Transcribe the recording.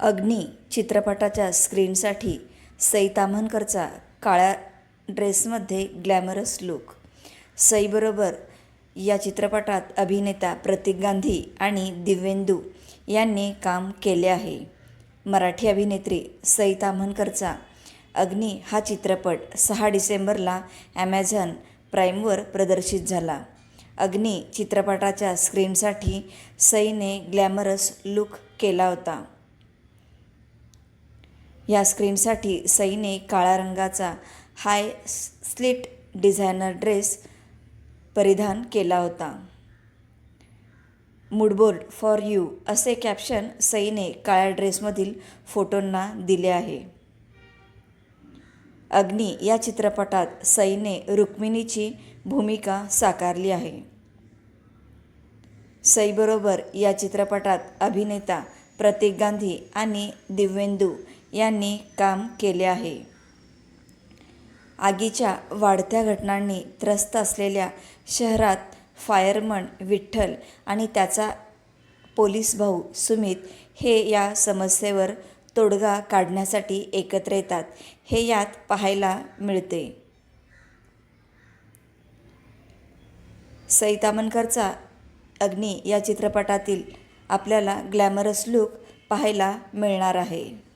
अग्नी चित्रपटाच्या स्क्रीनसाठी सई ताम्हणकरचा काळ्या ड्रेसमध्ये ग्लॅमरस लुक. सईबरोबर या चित्रपटात अभिनेता प्रतीक गांधी आणि दिव्येंदू यांनी काम केले आहे. मराठी अभिनेत्री सई ताम्हणकरचा अग्नी हा चित्रपट सहा डिसेंबरला ॲमेझॉन प्राईमवर प्रदर्शित झाला. अग्नी चित्रपटाच्या स्क्रीनसाठी सईने ग्लॅमरस लुक केला होता. या स्क्रीनसाठी सईने काळ्या रंगाचा हाय स्लिट डिझायनर ड्रेस परिधान केला होता. मूडबोर्ड फॉर यू असे कॅप्शन सईने काळ्या ड्रेसमधील फोटोंना दिले आहे. अग्नी या चित्रपटात सईने रुक्मिणीची भूमिका साकारली आहे. सईबरोबर या चित्रपटात अभिनेता प्रतीक गांधी आणि दिव्येंदू यांनी काम केले आहे. आगीच्या वाढत्या घटनांनी त्रस्त असलेल्या शहरात फायरमन विठ्ठल आणि त्याचा पोलीस भाऊ सुमित हे या समस्येवर तोडगा काढण्यासाठी एकत्र येतात हे यात पाहायला मिळते. सईतामनकरचा अग्नी या चित्रपटातील आपल्याला ग्लॅमरस लुक पाहायला मिळणार आहे.